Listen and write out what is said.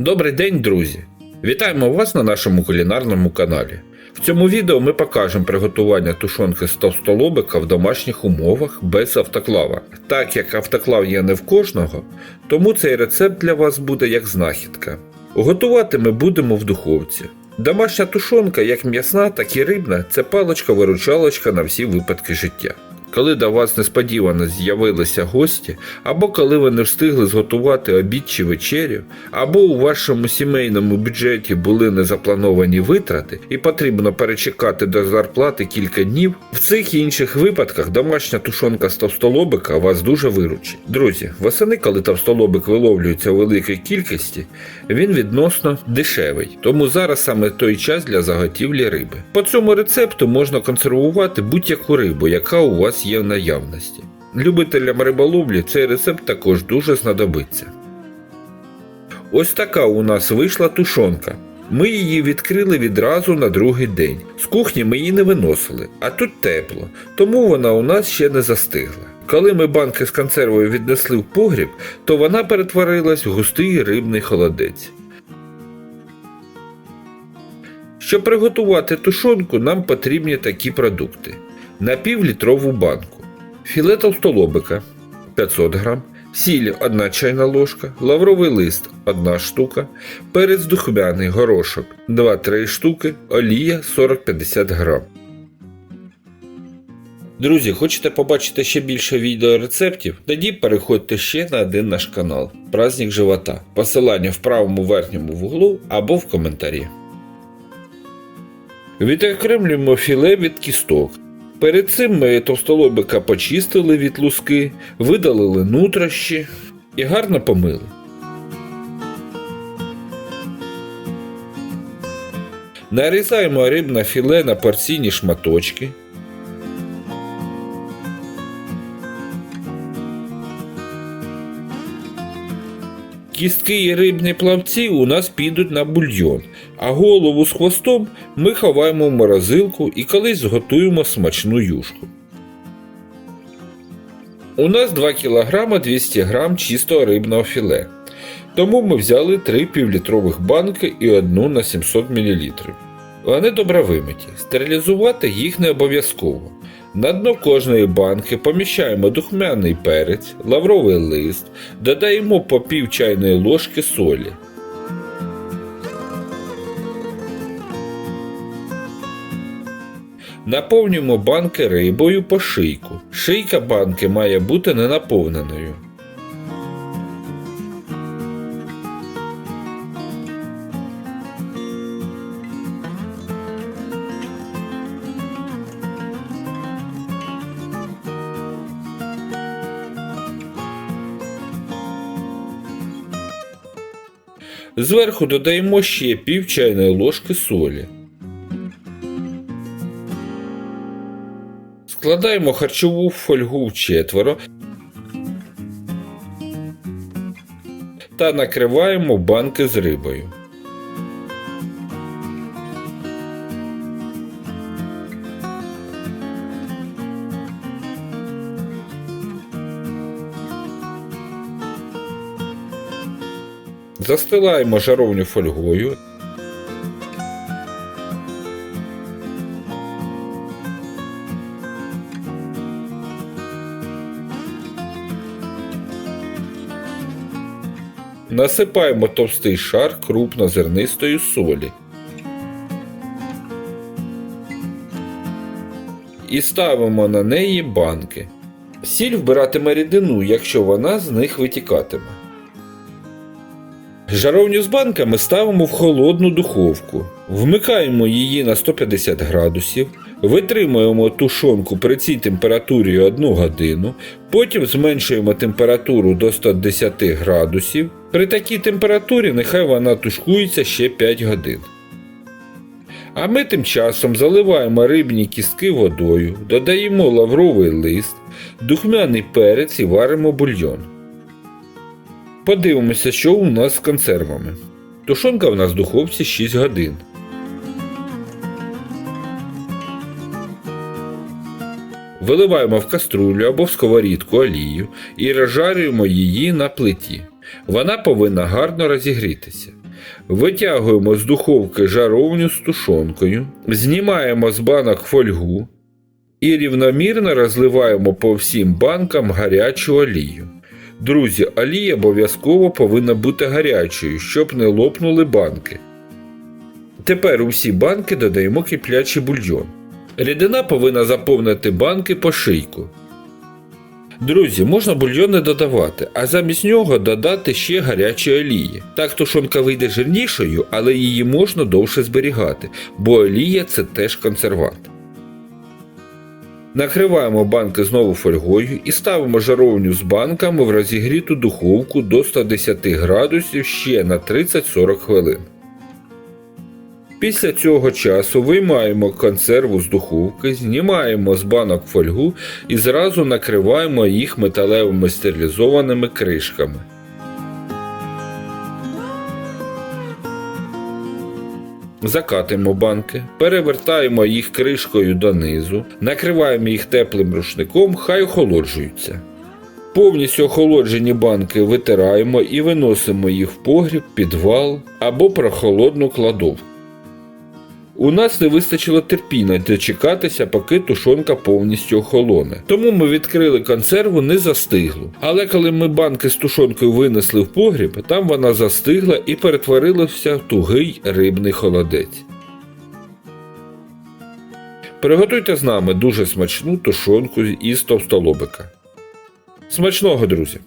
Добрий день, друзі! Вітаємо вас на нашому кулінарному каналі. В цьому відео ми покажемо приготування тушонки з товстолобика в домашніх умовах без автоклава. Так як автоклав є не в кожного, тому цей рецепт для вас буде як знахідка. Готувати ми будемо в духовці. Домашня тушонка, як м'ясна, так і рибна, це паличка-виручалочка на всі випадки життя. Коли до вас несподівано з'явилися гості, або коли ви не встигли зготувати обід чи вечерю, або у вашому сімейному бюджеті були незаплановані витрати і потрібно перечекати до зарплати кілька днів, в цих і інших випадках домашня тушонка з товстолобика вас дуже виручить. Друзі, восени, коли товстолобик виловлюється у великій кількості, він відносно дешевий, тому зараз саме той час для заготівлі риби. По цьому рецепту можна консервувати будь-яку рибу, яка у вас є в наявності. Любителям риболовлі цей рецепт також дуже знадобиться. Ось така у нас вийшла тушонка. Ми її відкрили відразу на другий день. З кухні ми її не виносили, а тут тепло, тому вона у нас ще не застигла. Коли ми банки з консервою віднесли в погріб, то вона перетворилась в густий рибний холодець. Щоб приготувати тушонку, нам потрібні такі продукти: на півлітрову банку, філе толстолобика 500 грам, сіль 1 чайна ложка, лавровий лист 1 штука, перець духмяний горошок 2-3 штуки, олія 40-50 грам. Друзі, хочете побачити ще більше відеорецептів? Тоді переходьте ще на один наш канал Праздник живота. Посилання в правому верхньому вуглу або в коментарі. Відокремлюємо філе від кісток. Перед цим ми товстолобика почистили від луски, видалили нутрощі і гарно помили. Нарізаємо рибне філе на порційні шматочки. Кістки і рибні плавці у нас підуть на бульйон, а голову з хвостом ми ховаємо в морозилку і колись зготуємо смачну юшку. У нас 2 кг 200 г чистого рибного філе. Тому ми взяли 3 півлітрових банки і одну на 700 мл. Вони добре вимиті. Стерилізувати їх не обов'язково. На дно кожної банки поміщаємо духмяний перець, лавровий лист, додаємо по пів чайної ложки солі. Наповнюємо банки рибою по шийку. Шийка банки має бути не Зверху додаємо ще пів чайної ложки солі. Складаємо харчову фольгу в четверо та накриваємо банки з рибою. Застилаємо жаровню фольгою. Насипаємо товстий шар крупнозернистої солі. І ставимо на неї банки. Сіль вбиратиме рідину, якщо вона з них витікатиме. Жаровню з банками ставимо в холодну духовку, вмикаємо її на 150 градусів, витримуємо тушонку при цій температурі 1 годину, потім зменшуємо температуру до 110 градусів. При такій температурі нехай вона тушкується ще 5 годин. А ми тим часом заливаємо рибні кістки водою, додаємо лавровий лист, духмяний перець і варимо бульйон. Подивимося, що у нас з консервами. Тушонка в нас в духовці 6 годин. Виливаємо в каструлю або в сковорідку олію і розжарюємо її на плиті. Вона повинна гарно розігрітися. Витягуємо з духовки жаровню з тушонкою, знімаємо з банок фольгу і рівномірно розливаємо по всім банкам гарячу олію. Друзі, олія обов'язково повинна бути гарячою, щоб не лопнули банки. Тепер у всі банки додаємо киплячий бульйон. Рідина повинна заповнити банки по шийку. Друзі, можна бульйон не додавати, а замість нього додати ще гарячої олії. Так тушонка вийде жирнішою, але її можна довше зберігати, бо олія це теж консервант. Накриваємо банки знову фольгою і ставимо жаровню з банками в розігріту духовку до 110 градусів ще на 30-40 хвилин. Після цього часу виймаємо консерву з духовки, знімаємо з банок фольгу і зразу накриваємо їх металевими стерилізованими кришками. Закатуємо банки, перевертаємо їх кришкою донизу, накриваємо їх теплим рушником, хай охолоджуються. Повністю охолоджені банки витираємо і виносимо їх в погріб, підвал або прохолодну кладовку. У нас не вистачило терпіння дочекатися, поки тушонка повністю охолоне. Тому ми відкрили консерву не застиглу. Але коли ми банки з тушонкою винесли в погріб, там вона застигла і перетворилася в тугий рибний холодець. Приготуйте з нами дуже смачну тушонку із товстолобика. Смачного, друзі!